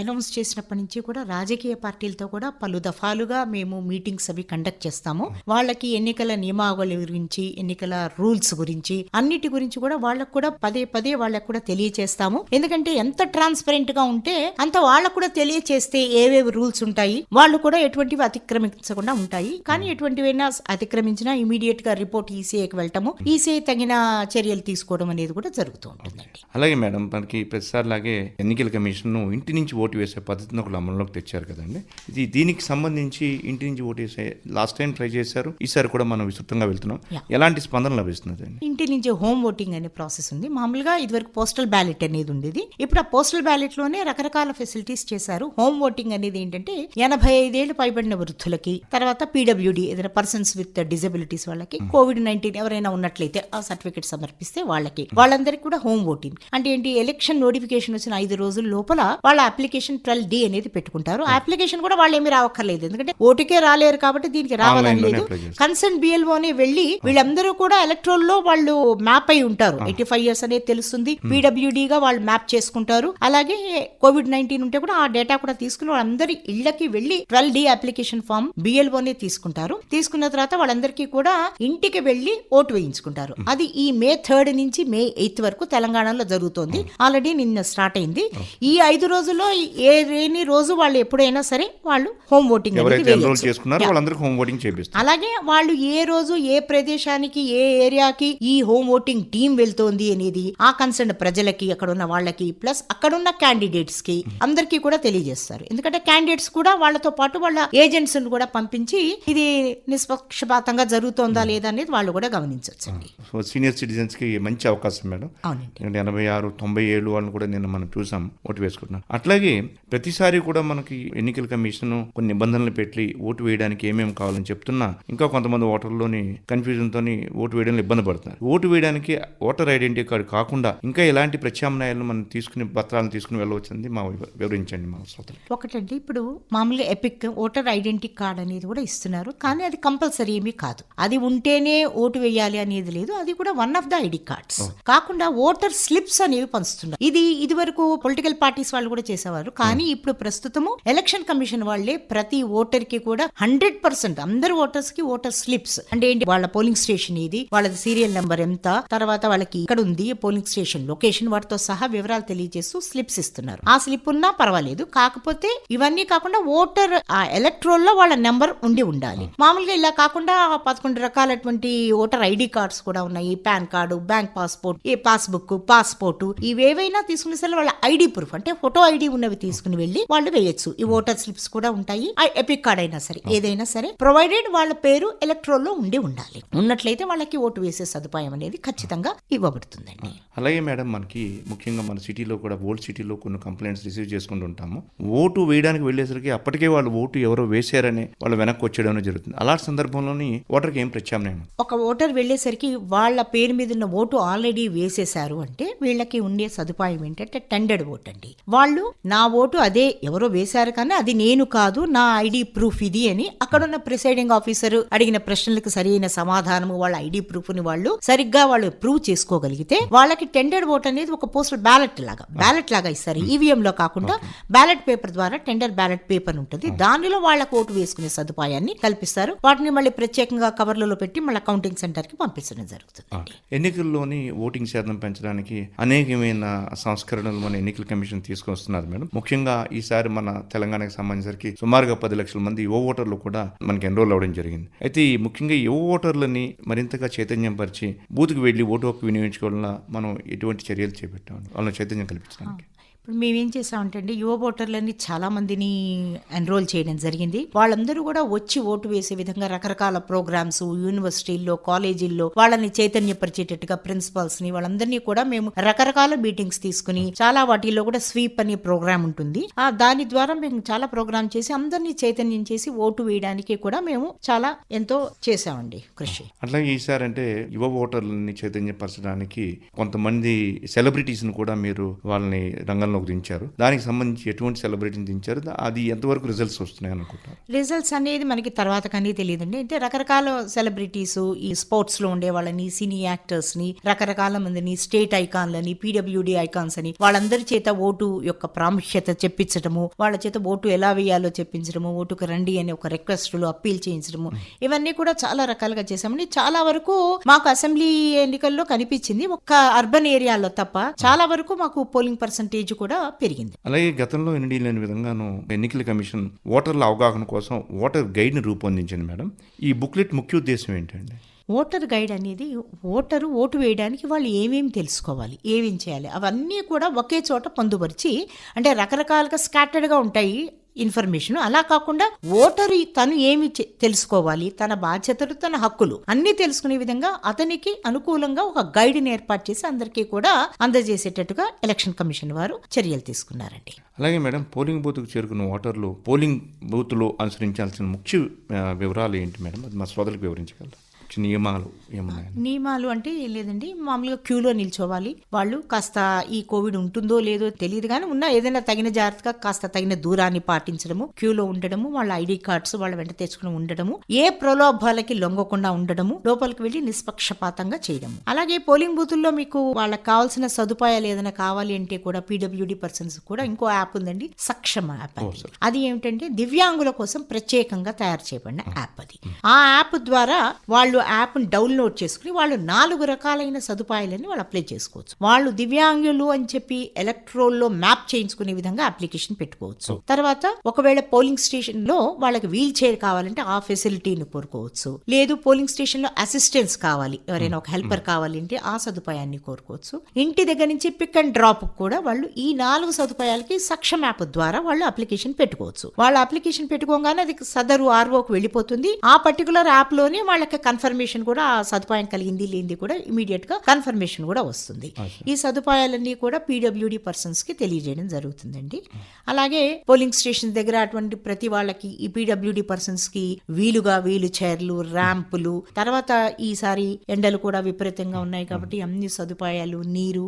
అనౌన్స్ చేసినప్పటి నుంచి కూడా రాజకీయ పార్టీలతో కూడా పలు దఫాలుగా మేము మీటింగ్స్ అవి కండక్ట్ చేస్తాము. వాళ్ళకి ఎన్నికల నియమావళి గురించి ఎన్నికల రూల్స్ గురించి అన్నిటి గురించి కూడా వాళ్ళకు కూడా పదే పదే వాళ్ళకు కూడా తెలియచేస్తాము. ఎందుకంటే ఎంత ట్రాన్స్పరెంట్గా ఉంటే అంత వాళ్ళకు కూడా తెలియచేస్తే ఏవేవి రూల్స్ ఉంటాయి వాళ్ళు కూడా ఎటువంటివి అతిక్రమించకుండా ఉంటాయి. కానీ ఎటువంటివైనా అతిక్రమించినా ఇమీడియట్గా రిపోర్ట్ ఈసీఐకి వెళ్ళటము ఈసీఐ తగిన చర్యలు తీసుకోవడం అనేది కూడా జరుగుతూ ఉంటుందండి. అలాగే మేడం మనకి ప్రతిసారి లాగే ఎన్నికల కమిషన్ ఇంటి నుంచి ఓటు వేసే పద్ధతిని ఒకళ్ళు అమల్లోకి తెచ్చారు కదండి. ఇది దీనికి సంబంధించి ఇంటి నుంచి ఓటు వేసే లాస్ట్ టైం ట్రై చేశారు. ఈసారి కూడా మనం విస్తృతంగా వెళ్తున్నాం. ఎలాంటి స్పందన లభిస్తుంది అండి ఇంటి నుంచి హోమ్ ఓటింగ్ అనే ప్రాసెస్ ఉంది. మామూలుగా ఇదివరకు పోస్టల్ బ్యాలెట్ అనేది ఉండేది. ఇప్పుడు ఆ పోస్టల్ బ్యాలెట్లోనే రకరకాల ఫెసిలిటీస్ చేశారు. హోమ్ ఓటింగ్ అనేది ఏంటంటే ఎనభై ఐదేళ్ళు పైబడిన వృద్ధులకి తర్వాత పీడబ్ల్యూడి ఏదైనా పర్సన్స్ విత్ డిజబిలిటీస్ వాళ్ళకి కోవిడ్ నైన్టీన్ ఎవరైనా ఉన్నట్లయితే ఆ సర్టిఫికేట్ సమర్పిస్తే వాళ్ళకి. వాళ్ళందరికీ కూడా హోమ్ ఓటింగ్. అంటే ఏంటి? ఎలక్షన్ నోటిఫికేషన్ వచ్చిన ఐదు రోజుల లోపల వాళ్ళ అప్లికేషన్ ట్వెల్వ్ డి అనేది పెట్టుకుంటారు. ఆ అప్లికేషన్ కూడా వాళ్ళు ఏమీ రావక్కర్లేదు. ఎందుకంటే ఓటుకే రాలేరు కాబట్టి దీనికి రావాలని లోనే లేదు. కన్సర్న్ బిఎల్ఓనే వెళ్ళి వీళ్ళందరూ కూడా ఎలక్ట్రోల్లో వాళ్ళు మ్యాప్ అయి ఉంటారు. ఎయిటీ ఫైవ్ ఇయర్స్ అనేది తెలుస్తుంది. పీడబ్ల్యూడి గా వాళ్ళు మ్యాప్ చేసుకుంటారు. అలాగే కోవిడ్ నైన్టీన్ ఉంటే కూడా ఆ డేటా కూడా తీసుకుని వాళ్ళందరి ఇళ్ళకి వెళ్ళి ట్వెల్వ్ డి అప్లికేషన్ ఫామ్ బిఎల్ఓనే తీసుకుంటారు. తీసుకున్న తర్వాత వాళ్ళందరికీ కూడా ఇంటికి వెళ్ళి ఓటు వేయించుకుంటారు. అది ఈ మే థర్డ్ నుంచి మే ఎయిత్ వరకు తెలంగాణలో జరుగుతోంది. ఆల్రెడీ నిన్న స్టార్ట్ అయింది. ఈ ఐదు రోజుల్లో ఏ రేని రోజు వాళ్ళు ఎప్పుడైనా సరే వాళ్ళు హోమ్ ఓటింగ్ వాళ్ళందరికీ హోమ్ ఓటింగ్ చేపిస్తారు. అలాగే వాళ్ళు ఏ రోజు ఏ ప్రదేశానికి ఏ ఏరియాకి ఈ హోమ్ ఓటింగ్ టీం వెళ్తోంది అనేది ఆ కన్సర్న్ ప్రజలకి అక్కడ ఉన్న వాళ్ళకి ప్లస్ అక్కడ ఉన్న క్యాండిడేట్స్కి అందరికీ కూడా తెలియజేస్తారు. ఎందుకంటే క్యాండిడేట్స్ కూడా వాళ్ళతో పాటు వాళ్ళ ఏజెంట్స్ కూడా పంపించి ఇది నిష్పక్షపాతంగా జరుగుతోందా లేదా అనేది వాళ్ళు కూడా గమనించవచ్చండి సో సీనియర్ సిటిజన్స్కి మంచి అవకాశం మేడం. ఎనభై ఆరు తొంభై ఏళ్ళు వాళ్ళని కూడా నిన్న మనం చూసాం ఓటు వేసుకుంటున్నాం. అట్లాగే ప్రతిసారి కూడా మనకి ఎన్నికల కమిషన్ కొన్ని నిబంధనలు పెట్టి ఓటు వేయడానికి ఏమేమి కావాలని చెప్తున్నా ఇంకా కొంతమంది ఓటర్లోని కన్ఫ్యూజన్ తోని ఓటు వేయడంలో ఇబ్బంది పడుతున్నారు. ఓటు వేయడానికి ఓటర్ ఐడెంటిటీ కార్డు కాకుండా ఇంకా ఎలాంటి ప్రత్యామ్నాయాలను మనం తీసుకుని పత్రాలను తీసుకుని వెళ్ళవచ్చంది మా వివరించండి మా శ్రోతలు. ఒకటండి ఇప్పుడు మామూలుగా ఎపిక్ ఓటర్ ఐడెంటిటీ కార్డ్ అనేది కూడా ఇస్తున్నారు. కానీ అది కంపల్సరీ ఏమీ కాదు. అది ఉంటేనే ఓటు వేయాలి అనేది లేదు. అది కూడా one of the ID cards. కాకుండా ఓటర్ స్లిప్స్ అనేవి పంచుతున్నారు. ఇది ఇది వరకు పొలిటికల్ పార్టీస్ వాళ్ళు కూడా చేసేవారు. కానీ ఇప్పుడు ప్రస్తుతము ఎలక్షన్ కమిషన్ వాళ్ళే ప్రతి ఓటర్కి కూడా హండ్రెడ్ పర్సెంట్ అందరు ఓటర్స్కి ఓటర్ స్లిప్స్ అంటే ఏంటి? వాళ్ళ పోలింగ్ స్టేషన్ ఇది వాళ్ళది సీరియల్ నెంబర్ ఎంత తర్వాత వాళ్ళకి ఇక్కడ ఉంది పోలింగ్ స్టేషన్ లొకేషన్ వాటితో సహా వివరాలు తెలియజేస్తూ స్లిప్స్ ఇస్తున్నారు. ఆ స్లిప్ ఉన్నా పర్వాలేదు. కాకపోతే ఇవన్నీ కాకుండా ఓటర్ ఆ ఎలక్ట్రోల్లో వాళ్ళ నెంబర్ ఉండి ఉండాలి. మామూలుగా ఇలా కాకుండా పదకొండు రకాలటువంటి ఓటర్ ఐడి కార్డ్స్ కూడా ఉన్నాయి. పాన్ కార్డు బ్యాంక్ పాస్పోర్ట్ ఏ పాస్బుక్ పాస్పోర్ట్ ఇవేవైనా తీసుకునే సరే వాళ్ళ ఐడి ప్రూఫ్ అంటే ఫోటో ఐడి ఉన్నవి తీసుకుని వెళ్ళి వాళ్ళు వేయొచ్చు. ఈ ఓటర్ స్లిప్స్ కూడా ఉంటాయి. ఎపిక్ కార్డ్ అయినా సరే ఏదైనా సరే. ప్రొవైడెడ్ వాళ్ళ పేరు ఎలక్ట్రోల్లో ఉండి ఉండాలి. ఉన్నట్లయితే వాళ్ళకి ఓటు వేసే సదుపాయం అనేది ఖచ్చితంగా ఇవ్వబడుతుందండి. అలాగే మేడం మనకి ముఖ్యంగా మన సిటీలో కూడా ఓల్డ్ సిటీలో కొన్ని కంప్లైంట్స్ రిసీవ్ చేసుకుంటూ ఉంటాము. ఓటు వేయడానికి వెళ్ళేసరికి అప్పటికే వాళ్ళు ఓటు ఎవరో వేశారని వాళ్ళు వెనక్కి వచ్చేయడం జరుగుతుంది. అలాంటి సందర్భంలోని ఓటర్కి ఏం ప్రత్యామ్నాయం? ఒక ఓటర్ వెళ్ళేసరికి వాళ్ళ పేరు మీద ఉన్న ఓటు ఆల్రెడీ వేసేశారు అంటే వీళ్ళకి ఉండే సదుపాయం ఏంటంటే టెండెడ్ ఓట్ అండి. వాళ్ళు నా ఓటు అదే ఎవరో వేశారు కానీ అది నేను కాదు నా ఐడి ప్రూఫ్ ఇది అని అక్కడ ఉన్న ప్రిసైడింగ్ ఆఫీసర్ అడిగిన ప్రశ్నలకు సరైన సమాధానము వాళ్ళ ఐడి ప్రూఫ్ని వాళ్ళు సరిగ్గా వాళ్ళు ప్రూవ్ చేసుకోగలిగితే వాళ్ళకి టెండెడ్ ఓట్ అనేది ఒక పోస్టల్ బ్యాలెట్ లాగా బ్యాలెట్ లాగా ఇస్తారు. ఈవీఎం లో కాకుండా బ్యాలెట్ పేపర్ ద్వారా టెండర్ బ్యాలెట్ పేపర్ ఉంటుంది. దానిలో వాళ్ళకు ఓటు వేసుకునే సదుపాయాన్ని కల్పిస్తారు. వాటిని మళ్ళీ ప్రత్యేకంగా కవర్లలో పెట్టి మళ్ళీ కౌంటింగ్ సెంటర్కి పంపించడం జరుగుతుంది ఎన్నికల్లోని ఓటింగ్ శాతం పెంచడానికి అనేకమైన సంస్కరణలు మన ఎన్నికల కమిషన్ తీసుకొస్తున్నారు మేడం. ముఖ్యంగా ఈసారి మన తెలంగాణకు సంబంధించరికి సుమారుగా పది లక్షల మంది యువ ఓటర్లు కూడా మనకి ఎన్రోల్ అవ్వడం జరిగింది. అయితే ఈ ముఖ్యంగా యువ ఓటర్లని మరింతగా చైతన్యం పరిచి బూత్కి వెళ్ళి ఓటు హక్కు వినియోగించుకోవాలన్న మనం ఎటువంటి చర్యలు చేపట్టాము? వాళ్ళని చైతన్యం కల్పించడానికి. ఇప్పుడు మేమేం చేసామంటే అండి యువ ఓటర్లని చాలా మందిని ఎన్రోల్ చేయడం జరిగింది. వాళ్ళందరూ కూడా వచ్చి ఓటు వేసే విధంగా రకరకాల ప్రోగ్రామ్స్ యూనివర్సిటీల్లో కాలేజీల్లో వాళ్ళని చైతన్యపరిచేటట్టుగా ప్రిన్సిపల్స్ని వాళ్ళందరినీ కూడా మేము రకరకాల మీటింగ్స్ తీసుకుని చాలా వాటిల్లో కూడా స్వీప్ అనే ప్రోగ్రామ్ ఉంటుంది. ఆ దాని ద్వారా మేము చాలా ప్రోగ్రామ్ చేసి అందరినీ చైతన్యం చేసి ఓటు వేయడానికి కూడా మేము చాలా ఎంతో చేసామండి కృషి. అట్లాగే ఈసారి అంటే యువ ఓటర్లని చైతన్యపరచడానికి కొంతమంది సెలబ్రిటీస్ కూడా మీరు వాళ్ళని రంగంలో రంగంలోకి దించారు. దానికి సంబంధించి ఎటువంటి సెలబ్రిటీని దించారు? అది ఎంతవరకు రిజల్ట్స్ వస్తున్నాయి అనుకుంటారు రిజల్ట్స్ అనేది మనకి తర్వాత కానీ తెలియదండి. అంటే రకరకాల సెలబ్రిటీస్ ఈ స్పోర్ట్స్లో ఉండే వాళ్ళని సినీ యాక్టర్స్ని రకరకాల మందిని స్టేట్ ఐకాన్లని పీడబ్ల్యూడి ఐకాన్స్ అని వాళ్ళందరి చేత ఓటు యొక్క ప్రాముఖ్యత చెప్పించడము వాళ్ళ చేత ఓటు ఎలా వేయాలో చెప్పించడము ఓటుకు రండి అని ఒక రిక్వెస్ట్లు అప్పీల్ చేయించడము ఇవన్నీ కూడా చాలా రకాలుగా చేశామని చాలా వరకు మాకు అసెంబ్లీ ఎన్నికల్లో కనిపించింది ఒక్క అర్బన్ ఏరియాలో తప్ప. చాలా వరకు మాకు పోలింగ్ పర్సంటేజ్ కూడా పెరిగింది. అలాగే గతంలో ఎన్నడీ లేని విధంగాను ఎన్నికల కమిషన్ ఓటర్ల అవగాహన కోసం ఓటర్ గైడ్ని రూపొందించింది మేడం. ఈ బుక్లెట్ ముఖ్య ఉద్దేశం ఏంటండి? ఓటర్ గైడ్ అనేది ఓటరు ఓటు వేయడానికి వాళ్ళు ఏమేమి తెలుసుకోవాలి ఏమేం చేయాలి అవన్నీ కూడా ఒకే చోట పొందుపరిచి అంటే రకరకాలుగా స్కాటర్డ్గా ఉంటాయి ఇన్ఫర్మేషన్. అలా కాకుండా ఓటరు తను ఏమి తెలుసుకోవాలి తన బాధ్యతలు తన హక్కులు అన్ని తెలుసుకునే విధంగా అతనికి అనుకూలంగా ఒక గైడ్ని ఏర్పాటు చేసి అందరికీ కూడా అందజేసేటట్టుగా ఎలక్షన్ కమిషన్ వారు చర్యలు తీసుకున్నారండి. అలాగే మేడం పోలింగ్ బూత్కు చేరుకున్న ఓటర్లు పోలింగ్ బూత్లో అనుసరించాల్సిన ముఖ్య వివరాలు ఏంటి మేడం? అది మా సోదరులకు వివరించగలరు? నియమాలు నియమాలు అంటే ఏం లేదండి. మామూలుగా క్యూలో నిల్చోవాలి. వాళ్ళు కాస్త ఈ కోవిడ్ ఉంటుందో లేదో తెలియదు కానీ ఉన్నా ఏదైనా తగిన జాగ్రత్తగా కాస్త తగిన దూరాన్ని పాటించడము క్యూలో ఉండడము వాళ్ళ ఐడి కార్డ్స్ వాళ్ళ వెంట తెచ్చుకుని ఉండడము ఏ ప్రలోభాలకి లొంగకుండా ఉండడము లోపలికి వెళ్ళి నిష్పక్షపాతంగా చేయడము. అలాగే పోలింగ్ బూతుల్లో మీకు వాళ్ళకి కావాల్సిన సదుపాయాలు ఏదైనా కావాలి అంటే కూడా పీడబ్ల్యూడి పర్సన్స్ కూడా ఇంకో యాప్ ఉందండి. సక్షమ యాప్ అది. ఏమిటంటే దివ్యాంగుల కోసం ప్రత్యేకంగా తయారు చేయబడిన యాప్ అది. ఆ యాప్ ద్వారా వాళ్ళు యాప్ డౌన్లోడ్ చేసుకుని వాళ్ళు నాలుగు రకాలైన సదుపాయాలని వాళ్ళు అప్లై చేసుకోవచ్చు. వాళ్ళు దివ్యాంగులు అని చెప్పి ఎలక్ట్రోల్లో మ్యాప్ చేయించుకునే విధంగా అప్లికేషన్ పెట్టుకోవచ్చు. తర్వాత ఒకవేళ పోలింగ్ స్టేషన్లో వాళ్ళకి వీల్ చైర్ కావాలంటే ఆ ఫెసిలిటీని కోరుకోవచ్చు. లేదు పోలింగ్ స్టేషన్లో అసిస్టెన్స్ కావాలి. ఎవరైనా ఒక హెల్పర్ కావాలి అంటే ఆ సదుపాయాన్ని కోరుకోవచ్చు. ఇంటి దగ్గర నుంచి పిక్ అండ్ డ్రాప్ కూడా వాళ్ళు ఈ నాలుగు సదుపాయాలకి సక్షం యాప్ ద్వారా వాళ్ళు అప్లికేషన్ పెట్టుకోవచ్చు. వాళ్ళ అప్లికేషన్ పెట్టుకోగానే అది సదరు ఆర్ఓకి వెళ్ళిపోతుంది. ఆ పర్టికులర్ యాప్లోనే వాళ్ళకి కన్ఫర్మేషన్ కూడా ఆ సదుపాయం కలిగింది లేనిది కూడా ఇమీడియట్గా కన్ఫర్మేషన్ కూడా వస్తుంది. ఈ సదుపాయాలన్నీ కూడా పీడబ్ల్యూడి పర్సన్స్కి తెలియజేయడం జరుగుతుందండి. అలాగే పోలింగ్ స్టేషన్ దగ్గర అటువంటి ప్రతి వాళ్ళకి ఈ పీడబ్ల్యూడి పర్సన్స్కి వీలుగా వీలు చైర్లు ర్యాంపులు తర్వాత ఈసారి ఎండలు కూడా విపరీతంగా ఉన్నాయి కాబట్టి అన్ని సదుపాయాలు నీరు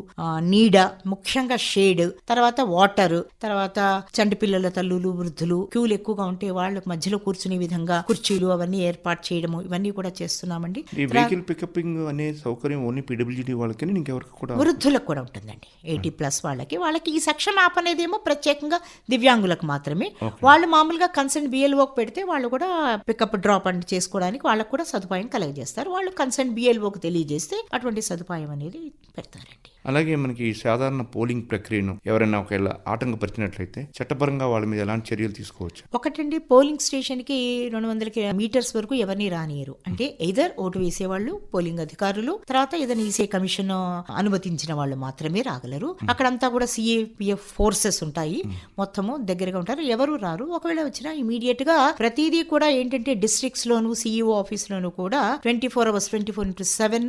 నీడ ముఖ్యంగా షేడ్ తర్వాత వాటర్ తర్వాత చంటి పిల్లల తల్లులు వృద్ధులు క్యూలు ఎక్కువగా ఉంటే వాళ్ళ మధ్యలో కూర్చునే విధంగా కుర్చీలు అవన్నీ ఏర్పాటు చేయడము ఇవన్నీ కూడా చేస్తున్నామండి. ఈ వెహికల్ పికపింగ్ అనే సౌకర్యం ఓన్లీ పీడబ్ల్యూడీ వాళ్ళకి ఇంకెవరికి కూడా వృద్ధులకు కూడా ఉంటుందండి. ఎయిటీ ప్లస్ వాళ్ళకి. వాళ్ళకి ఈ సక్షం యాప్ అనేది ఏమో ప్రత్యేకంగా దివ్యాంగులకు మాత్రమే. వాళ్ళు మామూలుగా కన్సెంట్ బిఎల్ఓకి పెడితే వాళ్ళు కూడా పికప్ డ్రాప్ అండ్ చేసుకోవడానికి వాళ్ళకు కూడా సదుపాయం కలగజేస్తారు. వాళ్ళు కన్సెంట్ బిఎల్ఓకి తెలియజేస్తే అటువంటి సదుపాయం అనేది పెడతారండి. అలాగే మనకి సాధారణ పోలింగ్ ప్రక్రియను ఎవరైనా ఒకవేళ ఆటంకపరిచినట్లయితే చట్టపరంగా వాళ్ళ మీద ఎలాంటి చర్యలు తీసుకోవచ్చు? ఒకటండి పోలింగ్ స్టేషన్కి రెండు వందల మీటర్స్ వరకు ఎవరిని రానియరు. అంటే ఎయిదర్ ఓటు వేసేవాళ్ళు పోలింగ్ అధికారులు తర్వాత ఏదైనా ఈసీ కమిషన్ అనుమతించిన వాళ్ళు మాత్రమే రాగలరు. అక్కడంతా కూడా సిఏపిఎఫ్ ఫోర్సెస్ ఉంటాయి. మొత్తము దగ్గరగా ఉంటారు. ఎవరు రారు. ఒకవేళ వచ్చినా ఇమీడియట్గా ప్రతిదీ కూడా ఏంటంటే డిస్ట్రిక్ట్స్ లోను సిఇఓ ఆఫీస్ లోను కూడా twenty four hours twenty four into seven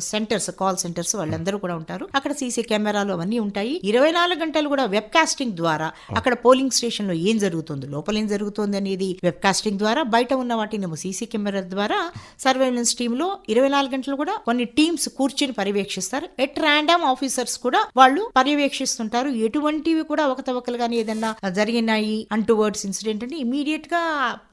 centres call centres వాళ్ళందరూ కూడా ఉంటారు. అక్కడ సీసీ కెమెరాలు అవన్నీ ఉంటాయి. ఇరవై నాలుగు గంటలు కూడా వెబ్ కాస్టింగ్ ద్వారా అక్కడ పోలింగ్ స్టేషన్లో ఏం జరుగుతుంది? లోపల ఏం జరుగుతుంది అనేది వెబ్ కాస్టింగ్ ద్వారా బయట ఉన్న వాటిని సీసీ కెమెరా ద్వారా సర్వేలెన్స్ టీమ్లో ఇరవై నాలుగు గంటలు కూడా కొన్ని టీమ్స్ కూర్చుని పర్యవేక్షిస్తారు. ఎట్ ర్యాండమ్ ఆఫీసర్స్ కూడా వాళ్ళు పర్యవేక్షిస్తుంటారు. ఎటువంటివి కూడా అవకతవకలు కానీ ఏదన్నా జరిగినాయి అంటూ వర్డ్స్ ఇన్సిడెంట్ అంటే ఇమీడియట్గా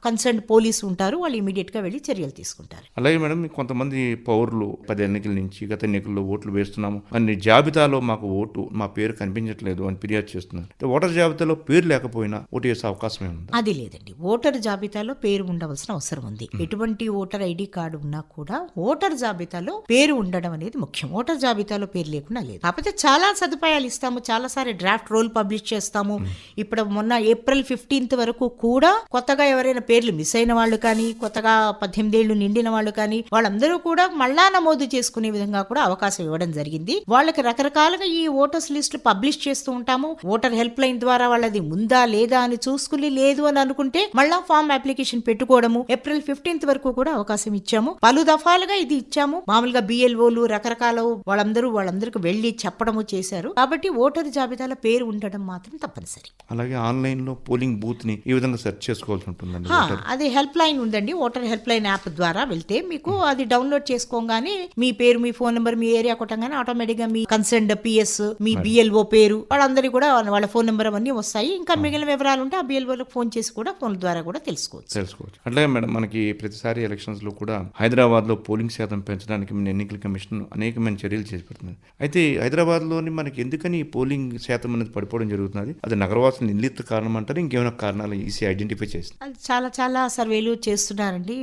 కన్సర్న్ పోలీసు ఉంటారు. వాళ్ళు ఇమీడియట్గా వెళ్ళి చర్యలు తీసుకుంటారు. అలాగే మేడం కొంతమంది పౌరులు పది ఎన్నికల నుంచి గత ఎన్నికల్లో ఓట్లు వేస్తున్నాము అన్ని జాబితాలో మాకు ఓటు మా పేరు కనిపించట్లేదు అని ఫిర్యాదు చేస్తున్నారు. ఓటర్ జాబితాలో పేరు లేకపోయినా ఓటు చేసే అవకాశం ఏముంది? అది లేదండి. ఓటర్ జాబితాలో పేరు ఉండవలసిన అవసరం ఉంది. ఎటువంటి ఓటర్ ఐడి కార్డు ఉన్నా కూడా ఓటర్ జాబితాలో పేరు ఉండడం అనేది ముఖ్యం. ఓటర్ జాబితాలో పేరు లేకుండా లేదు. కాకపోతే చాలా సదుపాయాలు ఇస్తాము. చాలా సారి డ్రాఫ్ట్ రోల్ పబ్లిష్ చేస్తాము. ఇప్పుడు మొన్న ఏప్రిల్ ఫిఫ్టీన్త్ వరకు కూడా కొత్తగా ఎవరైనా పేర్లు మిస్ అయిన వాళ్ళు కానీ కొత్తగా పద్దెనిమిది ఏళ్ళు నిండిన వాళ్ళు కానీ వాళ్ళందరూ కూడా మళ్ళా నమోదు చేసుకునే విధంగా కూడా అవకాశం ఇవ్వడం జరిగింది. వాళ్ళకి రకరకాలుగా ఈ ఓటర్స్ లిస్ట్ పబ్లిష్ చేస్తూ ఉంటాము. ఓటర్ హెల్ప్ లైన్ ద్వారా వాళ్ళది ఉందా లేదా అని చూసుకుని లేదు అని అనుకుంటే మళ్ళా ఫామ్ అప్లికేషన్ పెట్టుకోవడము ఏప్రిల్ ఫిఫ్టీన్త్ వరకు కూడా అవకాశం ఇచ్చాము. పలు దఫాలుగా ఇది ఇచ్చాము. మామూలుగా బిఎల్ఓలు రకరకాల వాళ్ళందరూ వాళ్ళందరికి వెళ్ళి చెప్పడము చేశారు. కాబట్టి ఓటర్ జాబితాలో పేరు ఉండడం మాత్రం తప్పనిసరి. అలాగే ఆన్లైన్లో పోలింగ్ బూత్ని ఈ విధంగా సెర్చ్ చేసుకోవాల్సి ఉంటుందండి అది హెల్ప్ లైన్ ఉందండి. ఓటర్ హెల్ప్ లైన్ యాప్ ద్వారా వెళ్తే మీకు అది డౌన్లోడ్ చేసుకోగానే మీ పేరు మీ ఫోన్ నెంబర్ మీ ఏరియా కొట్టంగానే ఆటోమేటిక్గా మీ కన్సర్న్ పిఎస్ మీ బిఎల్ఓ పేరు వాళ్ళందరి కూడా వాళ్ళ ఫోన్ నెంబర్ అవన్నీ వస్తాయి. ఇంకా మిగిలిన వివరాలు ఉంటే ఆ బిఎల్ఓలకు ఫోన్ చేసి కూడా ఫోన్ ద్వారా కూడా తెలుసుకోవచ్చు. తెలుసుకోవచ్చు. అట్లాగే మేడం మనకి ప్రతిసారి ఎలక్షన్స్లో కూడా హైదరాబాద్లో పోలింగ్ శాతం పెంచడానికి మన ఎన్నికల కమిషన్ అనేకమైన చర్యలు చేపడుతుంది అయితే హైదరాబాద్లోని మనకి ఎందుకని పోలింగ్ శాతం అనేది పడిపోవడం జరుగుతున్నది? అది నగరవాసులు నిర్లిప్త కారణం అంటారు? ఇంకేమైనా కారణాలు ఈసీ ఐడెంటిఫై చేస్తుంది అది చాలా చాలా సర్వేలు చేస్తున్నారండి.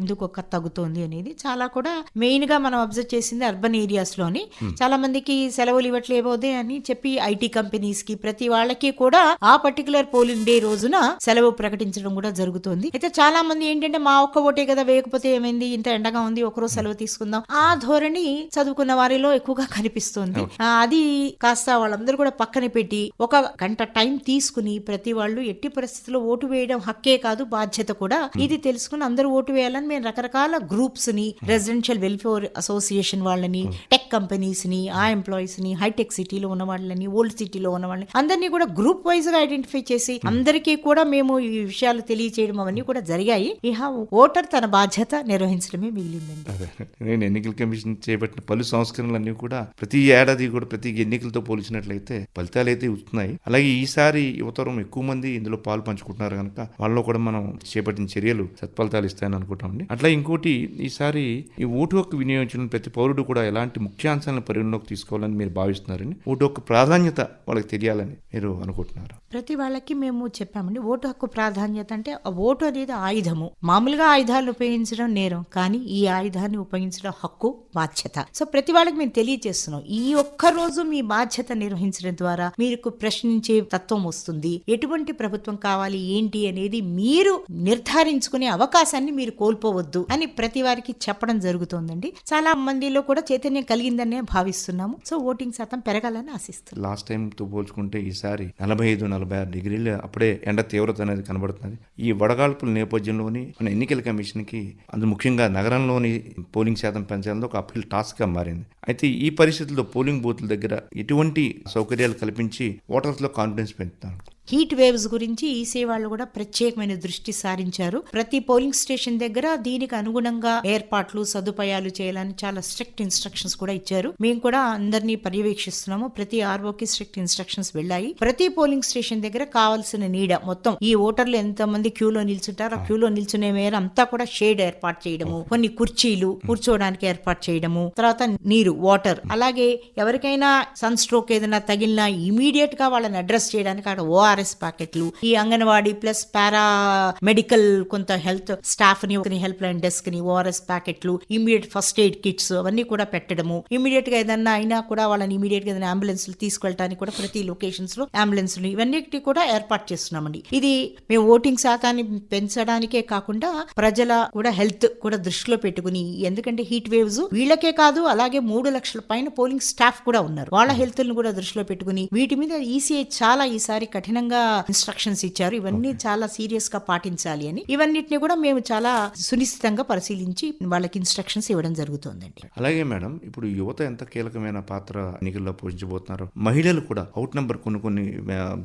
ఎందుకు ఒక తగ్గుతోంది అనేది చాలా కూడా మెయిన్గా మనం అబ్జర్వ్ చేసింది అర్బన్ ఏరియాస్లోని చాలా మందికి సెలవులు ఇవ్వట్లేబోదే అని చెప్పి ఐటీ కంపెనీస్కి ప్రతి వాళ్ళకి కూడా ఆ పర్టికులర్ పోలింగ్ డే రోజున సెలవు ప్రకటించడం కూడా జరుగుతుంది. అయితే చాలా మంది ఏంటంటే మా ఒక్క ఓటే కదా వేయకపోతే ఏమైంది? ఇంత ఎండగా ఉంది ఒకరోజు సెలవు తీసుకుందాం. ఆ ధోరణి చదువుకున్న వారిలో ఎక్కువగా కనిపిస్తుంది. అది కాస్త వాళ్ళందరూ కూడా పక్కన పెట్టి ఒక గంట టైం తీసుకుని ప్రతి వాళ్ళు ఎట్టి పరిస్థితుల్లో ఓటు వేయడం హక్కే కాదు బాధ్యత కూడా. ఇది తెలుసుకుని అందరూ ఓటు వేయాలని మేము రకరకాల గ్రూప్స్ని రెసిడెన్షియల్ వెల్ఫేర్ అసోసియేషన్ వాళ్ళని టెక్ కంపెనీస్ని ఆ ఎంప్లాయీస్ని హైటెక్ సిటీలో ఉన్న వాళ్ళని ఓల్డ్ సిటీలో ఉన్న వాళ్ళని అందరినీ కూడా గ్రూప్ వైజ్గా ఐడెంటిఫై చేసి అందరికీ కూడా మేము ఈ విషయాలు తెలియచేయడం అవన్నీ కూడా జరిగాయి. ఇహ ఓటర్ తన బాధ్యత నిర్వహించడమే మిగిలిందండి. నేను ఎన్నికల కమిషన్ చేపట్టిన పలు సంస్కరణలన్నీ కూడా ప్రతి ఏడాది కూడా ప్రతి ఎన్నికలతో పోల్చినట్లయితే ఫలితాలు అయితే వస్తున్నాయి. అలాగే ఈసారి యువతరం ఎక్కువ మంది ఇందులో పాలు పంచుకుంటున్నారు కనుక వాళ్ళలో కూడా మనం చేపట్టిన చర్యలు సత్ఫలితాలు ఇస్తాయని అనుకుంటామండి. అట్లా ఇంకోటి ఈసారి ఈ ఓటు హక్కు వినియోగించిన ప్రతి పౌరుడు కూడా ఎలాంటి ముఖ్యాంశాలను పరిగణలోకి తీసుకోవాలని మీరు భావిస్తున్నారని ఓటు హక్కు ప్రాధాన్యత వాళ్ళకి తెలియాలని మీరు అనుకుంటున్నారు? ప్రతి వాళ్ళకి మేము చెప్పామండి ఓటు హక్కు ప్రాధాన్యత అంటే ఆ ఓటు అనేది ఆయుధము. మామూలుగా ఆయుధాలు ఉపయోగించడం నేరం కానీ ఈ ఆయుధాన్ని ఉపయోగించడం హక్కు బాధ్యత. సో ప్రతి వాళ్ళకి మేము తెలియజేస్తున్నాం ఈ ఒక్క రోజు మీ బాధ్యత నిర్వహించడం ద్వారా మీకు ప్రశ్నించే తత్వం వస్తుంది. ఎటువంటి ప్రభుత్వం కావాలి ఏంటి అనేది మీరు నిర్ధారించుకునే అవకాశాన్ని మీరు కోల్పోవద్దు అని ప్రతి వారికి చెప్పడం జరుగుతోందండి. చాలా మందిలో కూడా చైతన్యం కలిగిందనే భావిస్తున్నాము సో ఓటింగ్ శాతం పెరగాలని ఆశిస్తున్నాం. లాస్ట్ టైం తో పోల్చుకుంటే ఈసారి నలభై ఐదు నలభై ఆరు డిగ్రీలు అప్పుడే ఎండ తీవ్రత అనేది కనబడుతున్నది. ఈ వడగాల్పుల నేపథ్యంలోని మన ఎన్నికల కమిషన్కి అందు ముఖ్యంగా నగరంలోని పోలింగ్ శాతం పెంచాలని ఒక అప్పీల్ టాస్క్గా మారింది. అయితే ఈ పరిస్థితుల్లో పోలింగ్ బూత్ల దగ్గర ఎటువంటి సౌకర్యాలు కల్పించి ఓటర్స్లో కాన్ఫిడెన్స్ పెంచుతారు? హీట్ వేవ్స్ గురించి ఈసీ వాళ్ళు కూడా ప్రత్యేకమైన దృష్టి సారించారు. ప్రతి పోలింగ్ స్టేషన్ దగ్గర దీనికి అనుగుణంగా ఏర్పాట్లు సదుపాయాలు చేయాలని చాలా స్ట్రిక్ట్ ఇన్స్ట్రక్షన్స్ కూడా ఇచ్చారు. మేము కూడా అందరినీ పర్యవేక్షిస్తున్నాము. ప్రతి ఆర్ఓకి స్ట్రిక్ట్ ఇన్స్ట్రక్షన్స్ వెళ్ళాయి. ప్రతి పోలింగ్ స్టేషన్ దగ్గర కావాల్సిన నీడ మొత్తం ఈ ఓటర్లు ఎంత మంది క్యూలో నిల్చుంటారో ఆ క్యూలో నిల్చునే మేర అంతా కూడా షేడ్ ఏర్పాటు చేయడము కొన్ని కుర్చీలు కూర్చోవడానికి ఏర్పాటు చేయడము తర్వాత నీరు వాటర్ అలాగే ఎవరికైనా సన్ స్ట్రోక్ ఏదైనా తగిలినా ఇమీడియట్గా వాళ్ళని అడ్రస్ చేయడానికి అక్కడ ఓఆర్ఎస్ ప్యాకెట్లు ఈ అంగన్వాడీ ప్లస్ పారా మెడికల్ కొంత హెల్త్ స్టాఫ్ని హెల్ప్ లైన్ డెస్క్ని ఓఆర్ఎస్ ప్యాకెట్లు ఇమీడియట్ ఫస్ట్ ఎయిడ్ కిట్స్ అవన్నీ కూడా పెట్టడము. ఇమీడియట్గా ఏదన్నా అయినా కూడా వాళ్ళని ఇమీడియట్గా ఏదైనా అంబులెన్స్ తీసుకెళ్ళడానికి కూడా ప్రతి లొకేషన్స్లో అంబులెన్స్ ఇవన్నీ కూడా ఏర్పాటు చేస్తున్నామండి. ఇది మేము ఓటింగ్ శాతాన్ని పెంచడానికే కాకుండా ప్రజల కూడా హెల్త్ కూడా దృష్టిలో పెట్టుకుని ఎందుకంటే హీట్ వేవ్స్ వీళ్ళకే కాదు అలాగే మూడు లక్షల పైన పోలింగ్ స్టాఫ్ కూడా ఉన్నారు. వాళ్ళ హెల్త్ను కూడా దృష్టిలో పెట్టుకుని వీటి మీద ఈసీఐ చాలా ఈసారి కఠినంగా ఇన్స్ట్రక్షన్స్ ఇచ్చారు. ఇవన్నీ చాలా సీరియస్గా పాటించాలి అని. ఇవన్నిటిని కూడా మేము చాలా సునిశ్చితంగా పరిశీలించి వాళ్ళకి ఇన్స్ట్రక్షన్స్ ఇవ్వడం జరుగుతుందండి. అలాగే మేడం ఇప్పుడు యువత ఎంత కీలకమైన పాత్ర ఎన్నికల్లో పోషించబోతున్నారు మహిళలు కూడా అవుట్ నెంబర్ కొన్ని కొన్ని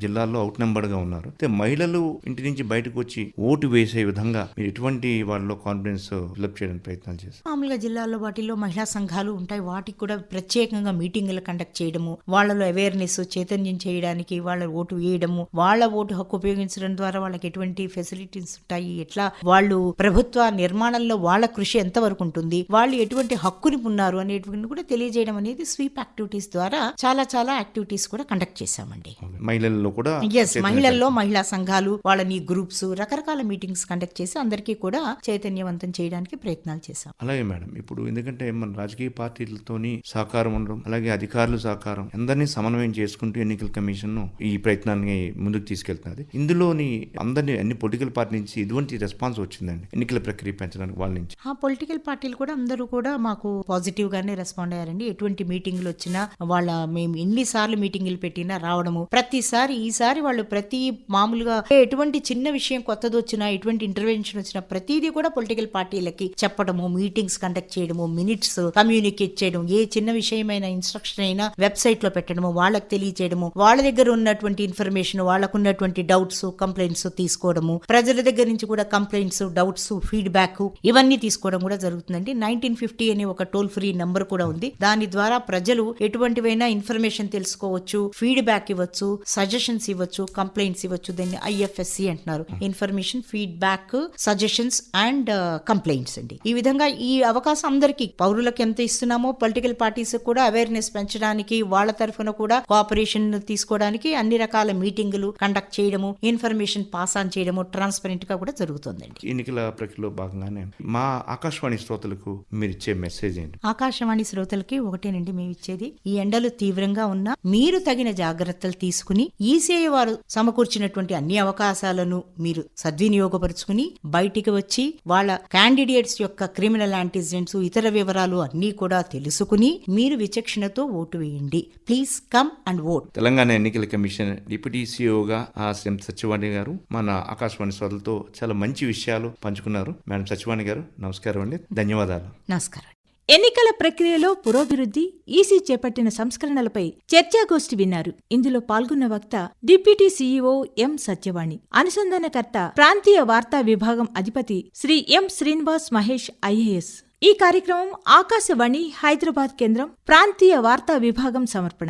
జిల్లాల్లో అవుట్ నెంబర్గా ఉన్నారు. అయితే మహిళలు ఇంటి నుంచి బయటకు వచ్చి ఓటు వేసే విధంగా మీరు ఎటువంటి వాళ్ళలో కాన్ఫిడెన్స్ ఫిలప్ చేయడానికి ప్రయత్నాలు చేస్తారు మామూలుగా జిల్లాల్లో వాటిల్లో మహిళా సంఘాలు ఉంటాయి. వాటికి కూడా ప్రత్యేకంగా మీటింగులు కండక్ట్ చేయడము వాళ్ళలో అవేర్నెస్ చైతన్యం చేయడానికి వాళ్ళ ఓటు వేయడము వాళ్ళ ఓటు హక్కు ఉపయోగించడం ద్వారా వాళ్ళకి ఎటువంటి ఫెసిలిటీస్ ఉంటాయి? ఎట్లా వాళ్ళు ప్రభుత్వ నిర్మాణంలో వాళ్ళ కృషి ఎంతవరకు ఉంటుంది? వాళ్ళు ఎటువంటి హక్కుని ఉన్నారు? అనేటువంటి కూడా తెలియజేయడం అనేది స్వీప్ యాక్టివిటీస్ ద్వారా చాలా చాలా యాక్టివిటీస్ కూడా కండక్ట్ చేశామండి. మహిళల్లో కూడా ఎస్ మహిళల్లో మహిళా సంఘాలు వాళ్ళని గ్రూప్స్ రకరకాల మీటింగ్స్ కండక్ట్ చేసి అందరికీ కూడా చైతన్యవంతం చేయడానికి ప్రయత్నాలు చేశాం. అలాగే మేడం ఇప్పుడు ఎందుకంటే మన రాజకీయ పార్టీలతోని సహకారం ఉండడం అలాగే అధికారులు సహకారం అందరినీ సమన్వయం చేసుకుంటూ ఎన్నికల కమిషన్ ఈ ప్రయత్నాన్ని ముందుకు తీసుకెళ్తున్నది. ఇందులోని అందరినీ అన్ని పొలిటికల్ పార్టీ నుంచి ఇటువంటి రెస్పాన్స్ వచ్చిందండి. ఎన్నికల ప్రక్రియ పెంచడానికి వాళ్ళ నుంచి. ఆ పొలిటికల్ పార్టీలు కూడా అందరూ కూడా మాకు పాజిటివ్ గానే రెస్పాండ్ అయ్యారండి. ఎటువంటి మీటింగ్లు వచ్చినా వాళ్ళ మేము ఎన్నిసార్లు మీటింగ్లు పెట్టినా రావడము ప్రతిసారి ఈసారి వాళ్ళు ప్రతి మామూలుగా ఎటువంటి చిన్న విషయం కొత్తది వచ్చినా ఎటువంటి ఇంటర్వెన్షన్ వచ్చినా ప్రతిదీ కూడా పొలిటికల్ పార్టీలకి చెప్పడము మీటింగ్స్ కండక్ట్ చేయడము మినిట్స్ కమ్యూనికేట్ చేయడం ఏ చిన్న విషయమైన ఇన్స్ట్రక్షన్ అయినా వెబ్సైట్లో పెట్టడము వాళ్ళకి తెలియచేయడము వాళ్ళ దగ్గర ఉన్నటువంటి ఇన్ఫర్మేషన్ వాళ్ళకున్నటువంటి డౌట్స్ కంప్లైంట్స్ తీసుకోవడము ప్రజల దగ్గర నుంచి కూడా కంప్లైంట్స్ డౌట్స్ ఫీడ్బ్యాక్ ఇవన్నీ తీసుకోవడం కూడా జరుగుతుందండి. నైన్టీన్ ఫిఫ్టీ అనే ఒక టోల్ ఫ్రీ నంబర్ కూడా ఉంది. దాని ద్వారా ప్రజలు ఎటువంటివైనా ఇన్ఫర్మేషన్ తెలుసుకోవచ్చు ఫీడ్బ్యాక్ ఇవ్వచ్చు సజెషన్స్ ఇవ్వచ్చు కంప్లైంట్స్ ఇవ్వచ్చు. దాన్ని ఐఎఫ్ఎస్సి అంటున్నారు. Information feedback suggestions and complaints అండి. ఈ విధంగా ఈ అవకాశం అందరికీ పౌరులకు ఎంత ఇస్తున్నామో పొలిటికల్ పార్టీస్ కూడా అవేర్నెస్ పెంచడానికి వాళ్ళ తరఫున కూడా కోఆపరేషన్ తీసుకోవడానికి అన్ని రకాల మీటింగ్ మీటింగులు కండక్ట్ చేయడము ఇన్ఫర్మేషన్ పాస్ ఆన్ చేయడము ట్రాన్స్పరెంట్గా కూడా జరుగుతుందండి. ఎన్నికల ప్రక్రియలో భాగంగానే మా ఆకాశవాణి శ్రోతలకు మీరు ఇచ్చే మెసేజ్ ఏంటి? ఆకాశవాణి శ్రోతలకి ఒకటేనండి మేము ఇచ్చేది ఈ ఎండలు తీవ్రంగా ఉన్నా మీరు తగిన జాగ్రత్తలు తీసుకుని ఈసీఐ వారు సమకూర్చినటువంటి అన్ని అవకాశాలను మీరు సద్వినియోగపరుచుకుని బయటికి వచ్చి వాళ్ళ క్యాండిడేట్స్ యొక్క క్రిమినల్ యాంటిజెంట్స్ ఇతర వివరాలు అన్నీ కూడా తెలుసుకుని మీరు విచక్షణతో ఓటు వేయండి. Please come and vote Telangana ఎన్నికల కమిషన్ డిప్యూటీ సీఈఓగా ఆ శ్రీమతి సత్యవాణి గారు మన ఆకాశవాణి శ్రోతలతో చాలా మంచి విషయాలు పంచుకున్నారు. మేడం సత్యవాణి గారు నమస్కారం అండి. ధన్యవాదాలు. నమస్కారం. ఎన్నికల ప్రక్రియలో పురోభివృద్ధి ఈసీ చేపట్టిన సంస్కరణలపై చర్చాగోష్ఠి విన్నారు. ఇందులో పాల్గొన్న వక్త డిప్యూటీ సీఈఓ ఎం సత్యవాణి అనుసంధానకర్త ప్రాంతీయ వార్తా విభాగం అధిపతి శ్రీ ఎం శ్రీనివాస్ మహేష్ ఐఏఎస్. ఈ కార్యక్రమం ఆకాశవాణి హైదరాబాద్ కేంద్రం ప్రాంతీయ వార్తా విభాగం సమర్పణ.